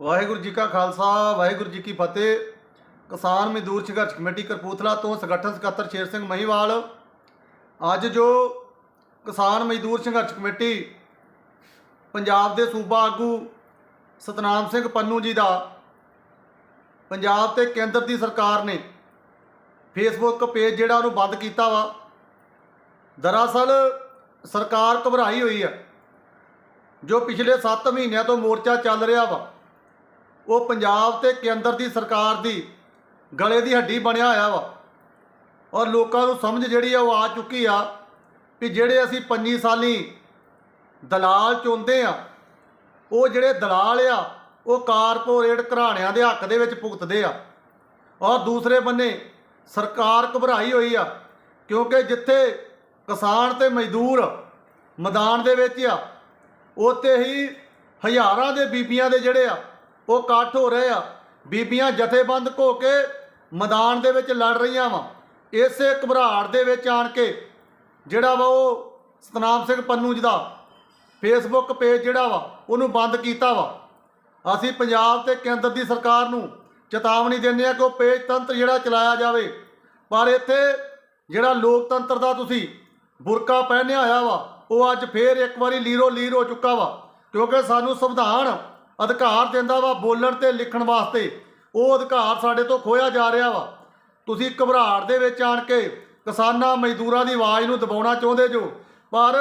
ਵਾਹਿਗੁਰੂ ਜੀ ਕਾ ਖਾਲਸਾ, ਵਾਹਿਗੁਰੂ ਜੀ ਕੀ ਫਤਿਹ। ਕਿਸਾਨ ਮਜ਼ਦੂਰ ਸੰਘਰਸ਼ ਕਮੇਟੀ ਕਰਪੂਥਲਾ ਤੋਂ ਸੰਗਠਨ ਸਕੱਤਰ ਸ਼ੇਰ ਸਿੰਘ ਮਹੀਵਾਲ। ਅੱਜ ਜੋ ਕਿਸਾਨ ਮਜ਼ਦੂਰ ਸੰਘਰਸ਼ ਕਮੇਟੀ ਪੰਜਾਬ ਦੇ ਸੂਬਾ ਆਗੂ ਸਤਨਾਮ ਸਿੰਘ ਪੰਨੂ ਜੀ ਦਾ ਪੰਜਾਬ ਤੇ ਕੇਂਦਰ ਦੀ ਸਰਕਾਰ ਨੇ ਫੇਸਬੁੱਕ ਪੇਜ ਜਿਹੜਾ ਉਹਨੂੰ ਬੰਦ ਕੀਤਾ ਵਾ, ਦਰਅਸਲ ਸਰਕਾਰ ਘਬਰਾਈ ਹੋਈ ਆ। ਜੋ ਪਿਛਲੇ 7 ਮਹੀਨਿਆਂ ਤੋਂ ਮੋਰਚਾ ਚੱਲ ਰਿਹਾ ਵਾ ਉਹ ਪੰਜਾਬ ਤੇ ਕੇਂਦਰ ਦੀ ਸਰਕਾਰ ਦੀ ਗਲੇ ਦੀ ਹੱਡੀ ਬਣਿਆ ਹੋਇਆ ਵਾ। ਔਰ ਲੋਕਾਂ ਨੂੰ ਸਮਝ ਜਿਹੜੀ ਆ ਉਹ ਆ ਚੁੱਕੀ ਆ ਕਿ ਜਿਹੜੇ ਅਸੀਂ 25 ਸਾਲੀ ਦਲਾਲ ਚੁੰਦੇ ਆ, ਉਹ ਜਿਹੜੇ ਦਲਾਲ ਆ, ਉਹ ਕਾਰਪੋਰੇਟ ਘਰਾਣਿਆਂ ਦੇ ਹੱਕ ਦੇ ਵਿੱਚ ਭੁਗਤਦੇ ਆ। ਔਰ ਦੂਸਰੇ ਬੰਨੇ ਸਰਕਾਰ ਘਬਰਾਈ ਹੋਈ ਆ, ਕਿਉਂਕਿ ਜਿੱਥੇ ਕਿਸਾਨ ਤੇ ਮਜ਼ਦੂਰ ਮੈਦਾਨ ਦੇ ਵਿੱਚ ਆ, ਉੱਥੇ ਹੀ ਹਜ਼ਾਰਾਂ ਦੇ ਬੀਬੀਆਂ ਦੇ ਜਿਹੜੇ ਆ ਉਹ ਇਕੱਠ ਹੋ ਰਹੇ ਆ। ਬੀਬੀਆਂ ਜਥੇਬੰਦ ਹੋ ਕੇ ਮੈਦਾਨ ਦੇ ਵਿੱਚ ਲੜ ਰਹੀਆਂ ਵਾ। ਇਸੇ ਘਬਰਾਹਟ ਦੇ ਵਿੱਚ ਆਣ ਕੇ ਜਿਹੜਾ ਵਾ ਉਹ ਸਤਨਾਮ ਸਿੰਘ ਪੰਨੂ ਜੀ ਦਾ ਫੇਸਬੁੱਕ ਪੇਜ ਜਿਹੜਾ ਵਾ, ਉਹਨੂੰ ਬੰਦ ਕੀਤਾ ਵਾ। ਅਸੀਂ ਪੰਜਾਬ ਤੇ ਕੇਂਦਰ ਦੀ ਸਰਕਾਰ ਨੂੰ ਚੇਤਾਵਨੀ ਦਿੰਦੇ ਆ ਕਿ ਉਹ ਪੇਜ ਤੰਤਰ ਜਿਹੜਾ ਚਲਾਇਆ ਜਾਵੇ। ਪਰ ਇੱਥੇ ਜਿਹੜਾ ਲੋਕਤੰਤਰ ਦਾ ਤੁਸੀਂ ਬੁਰਕਾ ਪਹਿਨਿਆ ਹੋਇਆ ਵਾ, ਉਹ ਅੱਜ ਫੇਰ ਇੱਕ ਵਾਰੀ ਲੀਰੋ ਲੀਰ ਹੋ ਚੁੱਕਾ ਵਾ। ਕਿਉਂਕਿ ਸਾਨੂੰ ਸੰਵਿਧਾਨ ਅਧਿਕਾਰ ਦਿੰਦਾ ਵਾ ਬੋਲਣ ਤੇ ਲਿਖਣ ਵਾਸਤੇ। ਉਹ ਅਧਿਕਾਰ ਸਾਡੇ ਤੋਂ ਖੋਇਆ ਜਾ ਰਿਹਾ ਵਾ। ਤੁਸੀਂ ਘਬਰਾਹਟ ਦੇ ਵਿੱਚ ਆਣ ਕੇ ਕਿਸਾਨਾਂ ਮਜ਼ਦੂਰਾਂ ਦੀ ਆਵਾਜ਼ ਨੂੰ ਦਬਾਉਣਾ ਚਾਹੁੰਦੇ ਜੋ। ਪਰ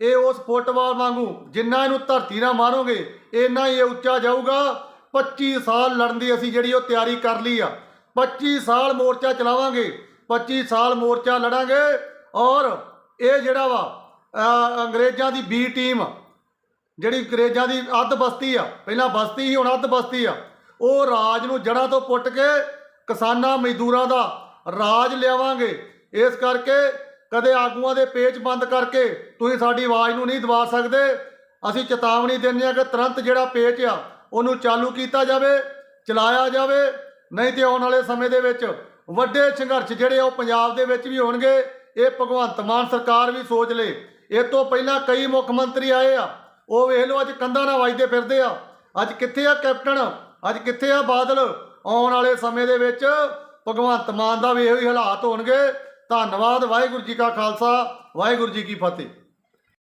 ਇਹ ਉਸ ਫੁੱਟਬਾਲ ਵਾਂਗੂ ਜਿੰਨਾ ਇਹਨੂੰ ਧਰਤੀ ਨਾਲ ਮਾਰੋਗੇ, ਇੰਨਾ ਹੀ ਇਹ ਉੱਚਾ ਜਾਊਗਾ। 25 ਸਾਲ ਲੜਨ ਦੀ ਅਸੀਂ ਜਿਹੜੀ ਉਹ ਤਿਆਰੀ ਕਰ ਲਈ ਆ। 25 ਸਾਲ ਮੋਰਚਾ ਚਲਾਵਾਂਗੇ 25 ਸਾਲ ਮੋਰਚਾ ਲੜਾਂਗੇ। ਔਰ ਇਹ ਜਿਹੜਾ ਵਾ ਅੰਗਰੇਜ਼ਾਂ ਦੀ ਬੀ ਟੀਮ ਜਿਹੜੀ ਅੰਗਰੇਜ਼ਾਂ ਦੀ ਅੱਧ ਬਸਤੀ ਆ, ਪਹਿਲਾਂ ਬਸਤੀ ਸੀ, ਹੁਣ ਅੱਧ ਬਸਤੀ ਆ। ਉਹ ਰਾਜ ਨੂੰ ਜੜ੍ਹਾਂ ਤੋਂ ਪੁੱਟ ਕੇ ਕਿਸਾਨਾਂ, ਮਜ਼ਦੂਰਾਂ ਦਾ ਰਾਜ ਲਿਆਵਾਂਗੇ। ਇਸ ਕਰਕੇ ਕਦੇ ਆਗੂਆਂ ਦੇ ਪੇਚ ਬੰਦ ਕਰਕੇ ਤੁਸੀਂ ਸਾਡੀ ਆਵਾਜ਼ ਨੂੰ ਨਹੀਂ ਦਬਾ ਸਕਦੇ। ਅਸੀਂ ਚੇਤਾਵਨੀ ਦਿੰਦੇ ਹਾਂ ਕਿ ਤੁਰੰਤ ਜਿਹੜਾ ਪੇਚ ਆ, ਉਹਨੂੰ ਚਾਲੂ ਕੀਤਾ ਜਾਵੇ, ਚਲਾਇਆ ਜਾਵੇ। ਨਹੀਂ ਤੇ ਆਉਣ ਵਾਲੇ ਸਮੇਂ ਦੇ ਵਿੱਚ ਵੱਡੇ ਸੰਘਰਸ਼ ਜਿਹੜੇ ਆ ਉਹ ਪੰਜਾਬ ਦੇ ਵਿੱਚ ਵੀ ਹੋਣਗੇ। ਇਹ ਭਗਵੰਤ ਮਾਨ ਸਰਕਾਰ ਵੀ ਸੋਚ ਲੇ। ਇਹ ਤੋਂ ਪਹਿਲਾਂ ਕਈ ਮੁੱਖ ਮੰਤਰੀ ਆਏ ਆ। ਉਹ ਵੇਖ ਲਓ, ਅੱਜ ਕੰਧਾਂ ਨਾਲ ਵੱਜਦੇ ਫਿਰਦੇ ਆ। ਅੱਜ ਕਿੱਥੇ ਆ ਕੈਪਟਨ? ਅੱਜ ਕਿੱਥੇ ਆ ਬਾਦਲ? ਆਉਣ ਵਾਲੇ ਸਮੇਂ ਦੇ ਵਿੱਚ ਭਗਵੰਤ ਮਾਨ ਦਾ ਵੀ ਇਹੋ ਹੀ ਹਾਲਾਤ ਹੋਣਗੇ। ਧੰਨਵਾਦ, ਵਾਹਿਗੁਰੂ ਜੀ ਕਾ ਖਾਲਸਾ, ਵਾਹਿਗੁਰੂ ਜੀ ਕੀ ਫਤਿਹ।